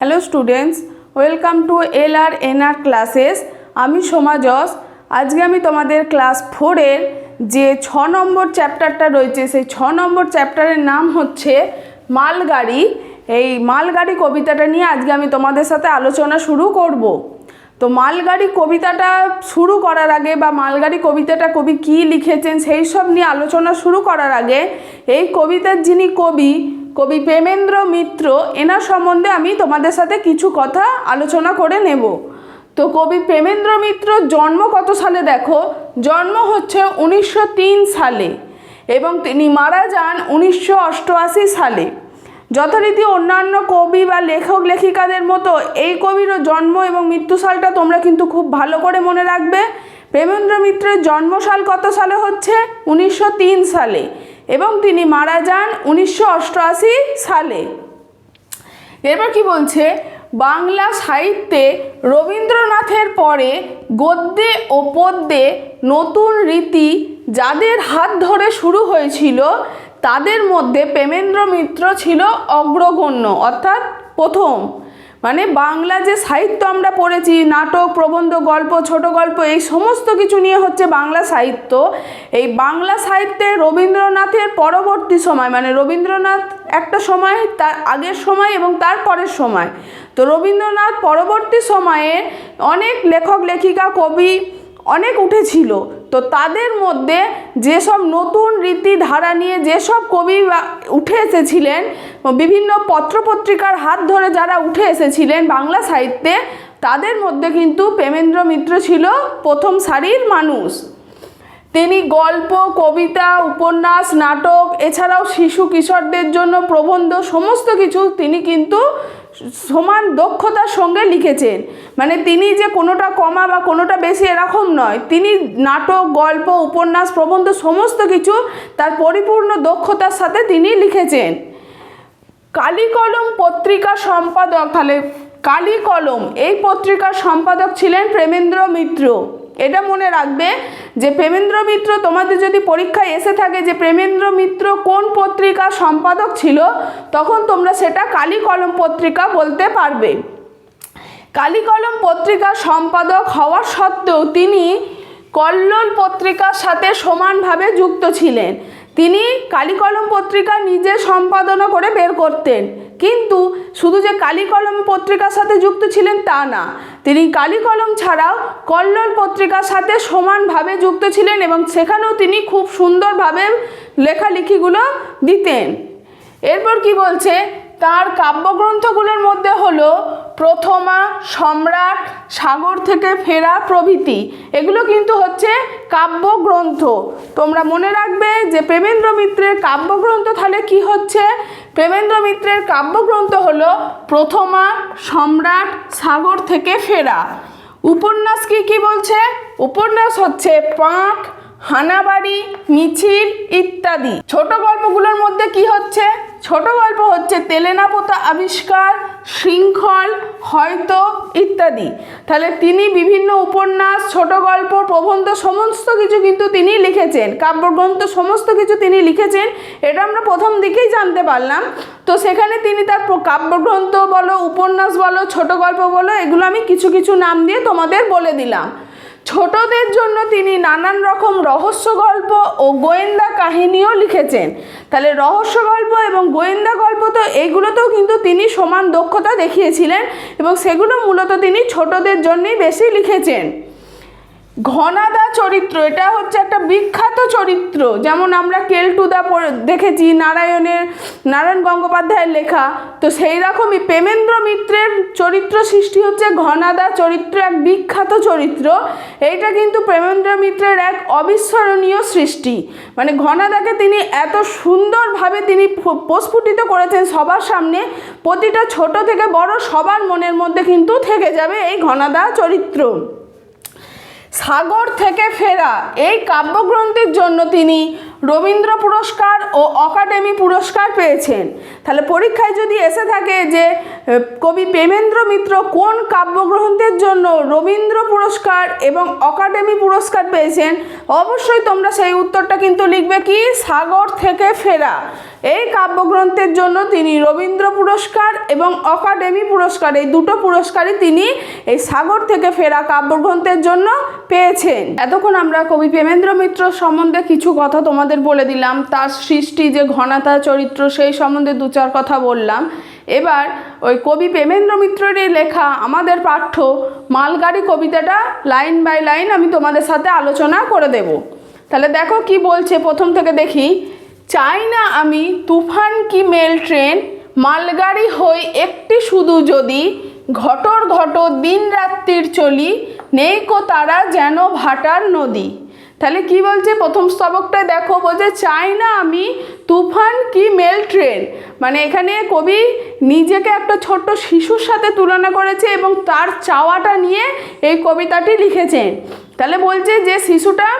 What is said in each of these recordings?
Hello students welcome to L R N R classes আমি সোমা আজকে আমি তোমাদের ক্লাস ফোরের যে ছ নম্বর চ্যাপ্টারটা রয়েছে, সেই ছ নম্বর চ্যাপ্টারের নাম হচ্ছে মালগাড়ি। এই মালগাড়ি কবিতাটা নিয়ে আজকে আমি তোমাদের সাথে আলোচনা শুরু করব। তো মালগাড়ি কবিতাটা শুরু করার আগে বা মালগাড়ি কবিতাটা কবি কী লিখেছেন, সেই সব নিয়ে আলোচনা শুরু করার আগে, এই কবিতার যিনি কবি কবি প্রেমেন্দ্র মিত্র এনার সম্বন্ধে আমি তোমাদের সাথে কিছু কথা আলোচনা করে নেব। তো কবি প্রেমেন্দ্র মিত্র জন্ম কত সালে দেখো? জন্ম হচ্ছে উনিশশো তিন সালে এবং তিনি মারা যান উনিশশো অষ্টআশি সালে। যথারীতি অন্যান্য কবি বা লেখক, লেখিকাদের মতো এই কবিরও জন্ম এবং মৃত্যু সালটা তোমরা কিন্তু খুব ভালো করে মনে রাখবে। প্রেমেন্দ্র মিত্রের জন্মসাল কত সালে হচ্ছে? উনিশশো তিন সালে। এবং তিনি মারা যান উনিশশো অষ্টআশি সালে। এবার কি বলছে? বাংলা সাহিত্যে রবীন্দ্রনাথের পরে গদ্যে ও পদ্যে নতুন রীতি যাদের হাত ধরে শুরু হয়েছিল, তাদের মধ্যে প্রেমেন্দ্র মিত্র ছিল অগ্রগণ্য, অর্থাৎ প্রথম। মানে বাংলা যে সাহিত্য আমরা পড়েছি, নাটক, প্রবন্ধ, গল্প, ছোট গল্প, এই সমস্ত কিছু নিয়ে হচ্ছে বাংলা সাহিত্য। এই বাংলা সাহিত্যে রবীন্দ্রনাথের পরবর্তী সময় মানে রবীন্দ্রনাথ একটা সময়, তার আগের সময় এবং তার পরের সময়। তো রবীন্দ্রনাথ পরবর্তী সময়ে অনেক লেখক, লেখিকা, কবি অনেক উঠেছিল। তো তাদের মধ্যে যেসব নতুন রীতি ধারা নিয়ে যেসব কবি উঠে এসেছিলেন, বিভিন্ন পত্রপত্রিকার হাত ধরে যারা উঠে এসেছিলেন বাংলা সাহিত্যে, তাদের মধ্যে কিন্তু প্রেমেন্দ্র মিত্র ছিল প্রথম সারির মানুষ। তিনি গল্প, কবিতা, উপন্যাস, নাটক, এছাড়াও শিশু কিশোরদের জন্য প্রবন্ধ, সমস্ত কিছু তিনি কিন্তু সমান দক্ষতার সঙ্গে লিখেছেন। মানে তিনি যে কোনোটা কমা বা কোনোটা বেশি এরকম নয়। তিনি নাটক, গল্প, উপন্যাস প্রবন্ধ সমস্ত কিছু তার পরিপূর্ণ দক্ষতার সাথে তিনি লিখেছেন। কালিকলম পত্রিকা সম্পাদক তাহলে কালিকলম, এই পত্রিকার সম্পাদক ছিলেন প্রেমেন্দ্র মিত্র। এটা মনে রাখবে যে প্রেমেন্দ্র মিত্র তোমাদের যদি পরীক্ষায় এসে থাকে যে প্রেমেন্দ্র মিত্র কোন পত্রিকার সম্পাদক ছিল, তখন তোমরা সেটা কালিকলম পত্রিকা বলতে পারবে। কালিকলম পত্রিকার সম্পাদক হওয়ার সত্ত্বেও তিনি কল্লোল পত্রিকার সাথে সমানভাবে যুক্ত ছিলেন। তিনি কালিকলম পত্রিকা নিজে সম্পাদনা করে বের করতেন। কিন্তু শুধু যে কালিকলম পত্রিকার সাথে যুক্ত ছিলেন তা না, তিনি কালীকলম ছাড়াও কল্লোল পত্রিকার সাথে সমানভাবে যুক্ত ছিলেন এবং সেখানেও তিনি খুব সুন্দরভাবে লেখালেখিগুলো দিতেন। এরপর কি বলছে? তার কাব্যগ্রন্থগুলোর মধ্যে হলো প্রথমা, সম্রাট, সাগর থেকে ফেরা প্রভৃতি। এগুলো কিন্তু হচ্ছে কাব্যগ্রন্থ। তোমরা মনে রাখবে যে প্রেমেন্দ্র মিত্রের কাব্যগ্রন্থ তাহলে কি হচ্ছে? প্রেমেন্দ্র মিত্রের কাব্যগ্রন্থ হলো প্রথমা, সম্রাট, সাগর থেকে ফেরা। উপন্যাস কি কি বলছে? উপন্যাস হচ্ছে পাঁক হানাবাড়ি, মিছিল ইত্যাদি। ছোট গল্পগুলোর মধ্যে কি হচ্ছে? ছোট গল্প হচ্ছে তেলেনাপোতা আবিষ্কার, শৃঙ্খল, হয়তো ইত্যাদি। তাহলে তিনি বিভিন্ন উপন্যাস, ছোট গল্প, প্রবন্ধ, সমস্ত কিছু কিন্তু তিনি লিখেছেন। কাব্যগ্রন্থ, সমস্ত কিছু তিনি লিখেছেন। এটা আমরা প্রথম দিকেই জানতে পারলাম। তো সেখানে তিনি তার কাব্যগ্রন্থ বলো, উপন্যাস বলো, ছোট গল্প বলো, এগুলো আমি কিছু কিছু নাম দিয়ে তোমাদের বলে দিলাম। ছোটদের জন্য তিনি নানান রকম রহস্য গল্প ও গোয়েন্দা কাহিনীও লিখেছেন। তাহলে রহস্য গল্প এবং গোয়েন্দা গল্প তো এইগুলোতেও কিন্তু তিনি সমান দক্ষতা দেখিয়েছিলেন এবং সেগুলো মূলত তিনি ছোটদের জন্যই বেশি লিখেছেন। ঘনাদা চরিত্র, এটা হচ্ছে একটা বিখ্যাত চরিত্র। যেমন আমরা কেলটুদা দেখেছি নারায়ণের, নারায়ণ গঙ্গোপাধ্যায়ের লেখা। তো সেই রকমই প্রেমেন্দ্র মিত্রের চরিত্র সৃষ্টি হচ্ছে ঘনাদা চরিত্র, এক বিখ্যাত চরিত্র। এইটা কিন্তু প্রেমেন্দ্র মিত্রের এক অবিস্মরণীয় সৃষ্টি। মানে ঘনাদাকে তিনি এত সুন্দরভাবে তিনি প্রস্ফুটিত করেছেন সবার সামনে, প্রতিটা ছোট থেকে বড় সবার মনের মধ্যে কিন্তু থেকে যাবে এই ঘনাদা চরিত্র। সাগর থেকে ফেরা। এই কাব্যগ্রন্থের জন্য তিনি রবীন্দ্র পুরস্কার ও অকাডেমি পুরস্কার পেয়েছেন। তাহলে পরীক্ষায় যদি এসে থাকে যে কবি প্রেমেন্দ্র মিত্র কোন কাব্যগ্রন্থের জন্য রবীন্দ্র পুরস্কার এবং অকাডেমি পুরস্কার পেয়েছেন, অবশ্যই তোমরা সেই উত্তরটা কিন্তু লিখবে কি? সাগর থেকে ফেরা। এই কাব্যগ্রন্থের জন্য তিনি রবীন্দ্র পুরস্কার এবং অকাডেমি পুরস্কার, এই দুটো পুরস্কারই তিনি এই সাগর থেকে ফেরা কাব্যগ্রন্থের জন্য পেয়েছেন। এতক্ষণ আমরা কবি প্রেমেন্দ্র মিত্র সম্বন্ধে কিছু কথা তোমাদের বলে দিলাম, তার সৃষ্টি যে ঘনাতা চরিত্র, সেই সম্বন্ধে দু চার কথা বললাম। এবার ওই কবি প্রেমেন্দ্র মিত্রেরই লেখা আমাদের পাঠ্য মালগাড়ি কবিতাটা লাইন বাই লাইন আমি তোমাদের সাথে আলোচনা করে দেব। তাহলে দেখো কি বলছে, প্রথম থেকে দেখি। চাই না আমি তুফান কি মেল ট্রেন, মালগাড়ি হই একটি শুধু যদি, ঘটর ঘটর দিন রাত্রির চলি, নেই কো তারা যেন ভাটার নদী। তাহলে কি বলছে? প্রথম স্তবকটায় দেখো, বলছে, চাই না আমি তুফান কি মেল ট্রেন? মানে এখানে কবি নিজেকে একটা ছোট্ট শিশুর সাথে তুলনা করেছে এবং তার চাওয়াটা নিয়ে এই কবিতাটি লিখেছেন। তাহলে বলছে যে শিশুটা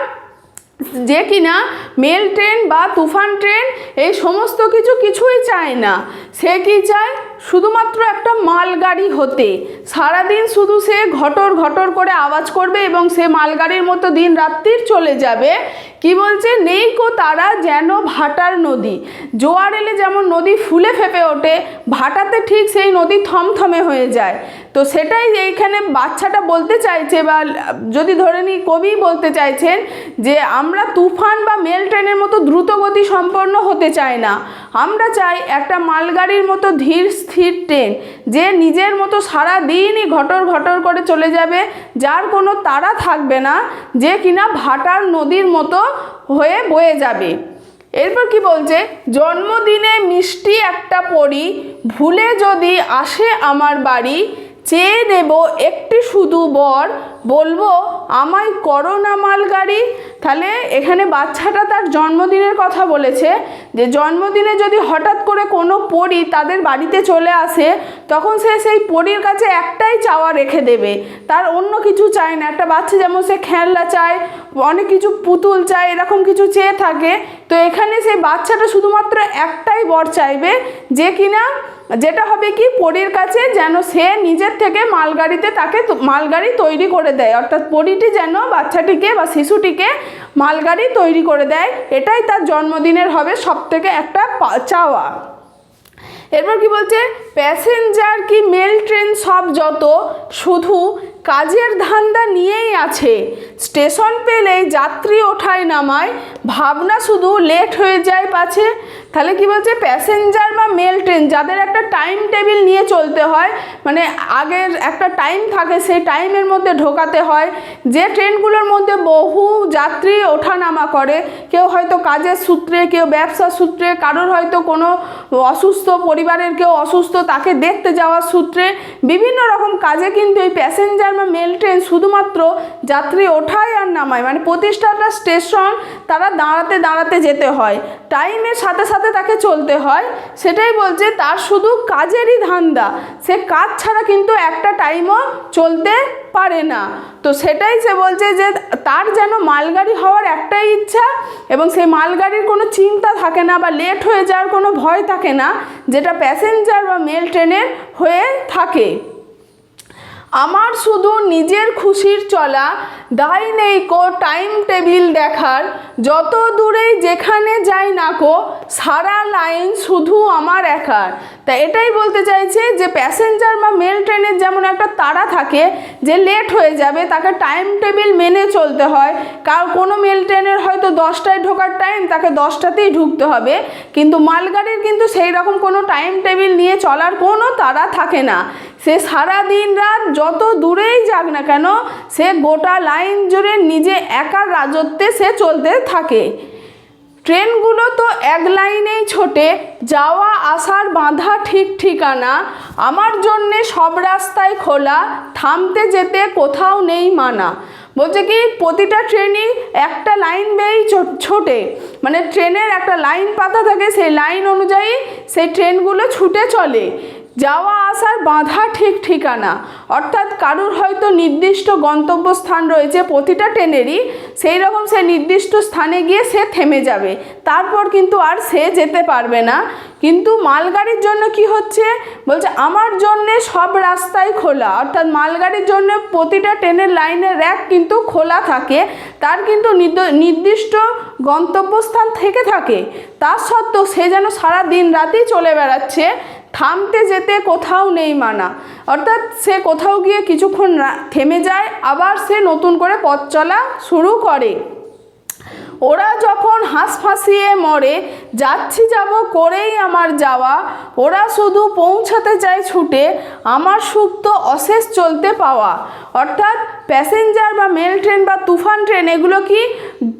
যে কিনা মেল ট্রেন বা তুফান ট্রেন, এই সমস্ত কিছু কিছুই চায় না। সে কি চায়? শুধুমাত্র একটা মালগাড়ি হতে। সারাদিন শুধু সে ঘটর ঘটর করে আওয়াজ করবে এবং সে মালগাড়ির মতো দিন রাত্রির চলে যাবে। কি বলছে? নেই কো তারা যেন ভাটার নদী। জোয়ার এলে যেমন নদী ফুলে ফেপে ওঠে, ভাটাতে ঠিক সেই নদী থমথমে হয়ে যায়। তো সেটাই এইখানে বাচ্চাটা বলতে চাইছে বা যদি ধরে নিই কবি বলতে চাইছেন যে, আমরা তুফান বা মেল ট্রেনের মতো দ্রুত গতি সম্পন্ন হতে চাই না। আমরা চাই একটা মালগাড়ির মতো ধীর, স্থির ট্রেন যে নিজের মতো সারা দিনই ঘটর ঘটর করে চলে যাবে, যার কোনো তারা থাকবে না, যে কিনা ভাটার নদীর মতো হয়ে বয়ে যাবে। এরপর কি বলছে? জন্মদিনে মিষ্টি একটা পরি ভুলে যদি আসে আমার বাড়ি চেয়ে নেব একটি শুধু বর। বলব, আমায় করো না মালগাড়ি। তাহলে এখানে বাচ্চাটা তার জন্মদিনের কথা বলেছে। যে জন্মদিনে যদি হঠাৎ করে কোনো পরী তাদের বাড়িতে চলে আসে, তখন সে সেই পরীর কাছে একটাই চাওয়া রেখে দেবে। তার অন্য কিছু চায় না। একটা বাচ্চা যেমন সে খেলনা চায় অনেক কিছু পুতুল চায়, এরকম কিছু চেয়ে থাকে। তো এখানে সেই বাচ্চাটা শুধুমাত্র একটাই বর চাইবে যে কিনা যেটা হবে কি পরীর কাছে যেন সে নিজের থেকে মালগাড়িতে তাকে মালগাড়ি তৈরি করে দেয়। অর্থাৎ পরীটি যেন বাচ্চাটিকে বা শিশুটিকে মালগাড়ি তৈরি করে দেয়। এটাই তার জন্মদিনের হবে সব থেকে একটা চাওয়া। এরপর কি বলছে? প্যাসেঞ্জার কি, মেল ট্রেন সব যত, শুধু কাজের ধান্দা নিয়েই আছে। স্টেশন পেলেই যাত্রী ওঠায় নামায়। ভাবনা শুধু লেট হয়ে যায় পাছে। তাহলে কি বলছে? প্যাসেঞ্জার বা মেল ট্রেন যাদের একটা টাইম টেবিল নিয়ে চলতে হয় মানে আগের একটা টাইম থাকে সেই টাইমের মধ্যে ঢোকাতে হয়। যে ট্রেনগুলোর মধ্যে বহু যাত্রী ওঠানামা করে, কেউ হয়তো কাজের সূত্রে, কেউ ব্যবসার সূত্রে, কারোর হয়তো কোনো অসুস্থ পরিবারের কেউ অসুস্থ, তাকে দেখতে যাওয়ার সূত্রে বিভিন্ন রকম কাজে কিন্তু এই প্যাসেঞ্জার বা মেল ট্রেন শুধুমাত্র যাত্রী ওঠায় আর নামায়। মানে প্রতিষ্ঠাটা স্টেশন তারা দাঁড়াতে দাঁড়াতে যেতে হয়। টাইমের সাথে সাথে তাকে চলতে হয়, সেটাই বলছে তার শুধু কাজেরই ধান্দা। সে কাজ ছাড়া কিন্তু একটা টাইমও চলতে পারে না। তো সেটাই সে বলছে যে তার যেন মালগাড়ি হওয়ার একটাই ইচ্ছা এবং সেই মালগাড়ির কোনো চিন্তা থাকে না বা লেট হয়ে যাওয়ার কোনো ভয় থাকে না, যেটা প্যাসেঞ্জার বা মেল ট্রেনের হয়ে থাকে। আমার শুধু নিজের খুশির চলা দায় নেই কো টাইম টেবিল দেখার, যত দূরেই যেখানে যাই না কো, সারা লাইন শুধু আমার একার। তা এটাই বলতে চাইছে যে প্যাসেঞ্জার বা মেল ট্রেনের যেমন একটা তাড়া থাকে, যে লেট হয়ে যাবে, তাকে টাইম টেবিল মেনে চলতে হয়। কার কোনো মেল ট্রেনের হয়তো দশটায় ঢোকার টাইম, তাকে দশটাতেই ঢুকতে হবে। কিন্তু মালগাড়ির কিন্তু সেই রকম কোনো টাইম টেবিল নিয়ে চলার কোনো তাড়া থাকে না। সে সারা দিন রাত যত দূরেই যাক না কেন, সে গোটা লাইন জুড়ে নিজে একার রাজত্বে সে চলতে থাকে। ট্রেনগুলো তো এক লাইনেই ছোটে, যাওয়া আসার বাঁধা ঠিক ঠিকানা। আমার জন্যে সব রাস্তায় খোলা, থামতে যেতে কোথাও নেই মানা। বলছে কি, প্রতিটা ট্রেনই একটা লাইন বেয়েই ছোটে। মানে ট্রেনের একটা লাইন পাতা থাকে, সেই লাইন অনুযায়ী সেই ট্রেনগুলো ছুটে চলে। যাওয়া আসার বাঁধা ঠিক ঠিকানা। অর্থাৎ কারুর হয়তো নির্দিষ্ট গন্তব্যস্থান রয়েছে প্রতিটা ট্রেনেরই, সেই রকম সে নির্দিষ্ট স্থানে গিয়ে সে থেমে যাবে। তারপর কিন্তু আর সে যেতে পারবে না। কিন্তু মালগাড়ির জন্য কি হচ্ছে? বলছে, আমার জন্যে সব রাস্তাই খোলা। অর্থাৎ মালগাড়ির জন্য প্রতিটা ট্রেনের লাইনের র্যাক কিন্তু খোলা থাকে। তার কিন্তু নির্দ- নির্দিষ্ট গন্তব্যস্থান থেকে থাকে। তা সত্ত্বেও সে যেন সারা দিন রাতেই চলে বেড়াচ্ছে। থামতে যেতে কোথাও নেই মানা। অর্থাৎ সে কোথাও গিয়ে কিছুক্ষণ থেমে যায়, আবার সে নতুন করে পথ চলা শুরু করে। ওরা যখন হাঁস ফাঁসিয়ে মরে, যাচ্ছি যাব করেই আমার যাওয়া, ওরা শুধু পৌঁছাতে চায় ছুটে, আমার সুখ তো অশেষ চলতে পাওয়া। অর্থাৎ প্যাসেঞ্জার বা মেল ট্রেন বা তুফান ট্রেন, এগুলো কি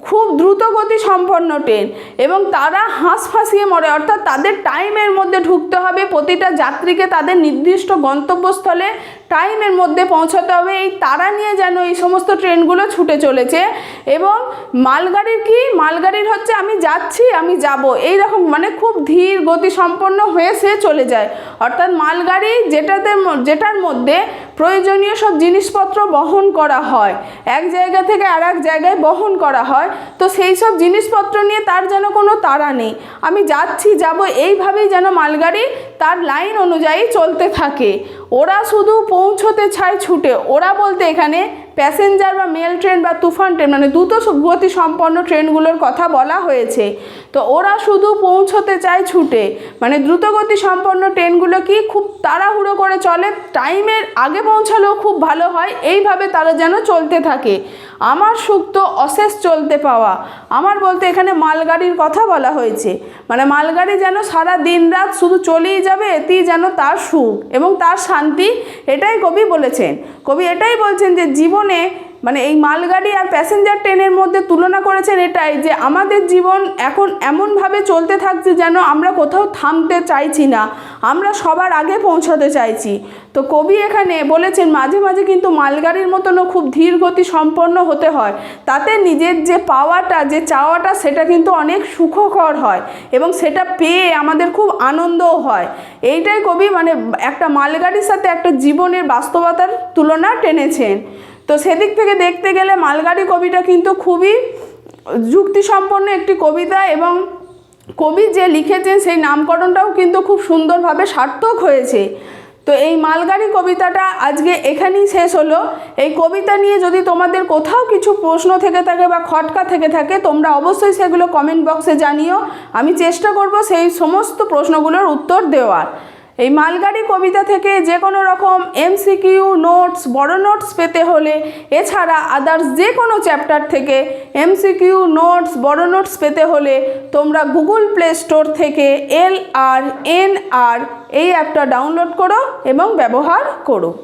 খুব দ্রুত গতি সম্পন্ন ট্রেন এবং তারা হাঁস ফাঁসিয়ে মরে। অর্থাৎ তাদের টাইমের মধ্যে ঢুকতে হবে। প্রতিটা যাত্রীকে তাদের নির্দিষ্ট গন্তব্যস্থলে টাইমের মধ্যে পৌঁছাতে হবে। এই তারা নিয়ে যেন এই সমস্ত ট্রেনগুলো ছুটে চলেছে। এবং মালগাড়ির কি? মালগাড়ির হচ্ছে আমি যাচ্ছি, আমি যাব। এই রকম মানে খুব ধীর গতি সম্পন্ন হয়ে সে চলে যায়। অর্থাৎ মালগাড়ি যেটাতে যেটার মধ্যে প্রয়োজনীয় সব জিনিসপত্র বহন করা হয়। এক জায়গা থেকে আর এক জায়গায় বহন করা হয়। তো সেই সব জিনিসপত্র নিয়ে তার যেন কোনো তাড়া নেই। আমি যাচ্ছি, যাব, এইভাবেই যেন মালগাড়ি তার লাইন অনুযায়ী চলতে থাকে। ওরা শুধু পৌঁছতে চায় ছুটে। ওরা বলতে এখানে প্যাসেঞ্জার বা মেল ট্রেন বা তুফান ট্রেন মানে দ্রুত গতি সম্পন্ন ট্রেনগুলোর কথা বলা হয়েছে। তো ওরা শুধু পৌঁছতে চায় ছুটে। মানে দ্রুতগতি সম্পন্ন ট্রেনগুলো কি খুব তাড়াহুড়ো করে চলে? টাইমের আগে পৌঁছালেও খুব ভালো হয়। এইভাবে তারা যেন চলতে থাকে। আমার সুক্ত অশেষ চলতে পাওয়া। আমার বলতে এখানে মালগাড়ির কথা বলা হয়েছে। মানে মালগাড়ি যেন সারা দিন রাত শুধু চলেই যাবে এতেই যেন তার সুখ এবং তার শান্তি। এটাই কবি বলেছেন। কবি এটাই বলছেন যে জীবনে মানে এই মালগাড়ি আর প্যাসেঞ্জার ট্রেনের মধ্যে তুলনা করেছেন এটাই যে আমাদের জীবন এখন এমনভাবে চলতে থাকছে যেন আমরা কোথাও থামতে চাইছি না। আমরা সবার আগে পৌঁছাতে চাইছি। তো কবি এখানে বলেছেন, মাঝে মাঝে কিন্তু মালগাড়ির মতনও খুব ধীর গতি সম্পন্ন হতে হয়। তাতে নিজের যে পাওয়াটা, যে চাওয়াটা, সেটা কিন্তু অনেক সুখকর হয় এবং সেটা পেয়ে আমাদের খুব আনন্দও হয়। এইটাই কবি মানে একটা মালগাড়ির সাথে একটা জীবনের বাস্তবতার তুলনা টেনেছেন। তো সেদিক থেকে দেখতে গেলে মালগাড়ি কবিটা কিন্তু খুবই যুক্তিসম্পন্ন একটি কবিতা এবং কবি যে লিখেছেন সেই নামকরণটাও কিন্তু খুব সুন্দরভাবে সার্থক হয়েছে। তো এই মালগাড়ি কবিতাটা আজকে এখানেই শেষ হলো। এই কবিতা নিয়ে যদি তোমাদের কোথাও কিছু প্রশ্ন থেকে থাকে বা খটকা থেকে থাকে, তোমরা অবশ্যই সেগুলো কমেন্ট বক্সে জানিও। আমি চেষ্টা করব সেই সমস্ত প্রশ্নগুলোর উত্তর দেওয়ার। এই মালগাড়ি কবিতা থেকে যে কোনো রকম এমসিকিউ নোটস, বড় নোটস পেতে হলে এছাড়া আদার্স যে কোনো চ্যাপ্টার থেকে এমসিকিউ নোটস, বড় নোটস পেতে হলে তোমরা গুগল প্লে স্টোর থেকে এল আর এন আর এই অ্যাপটা ডাউনলোড করো এবং ব্যবহার করো।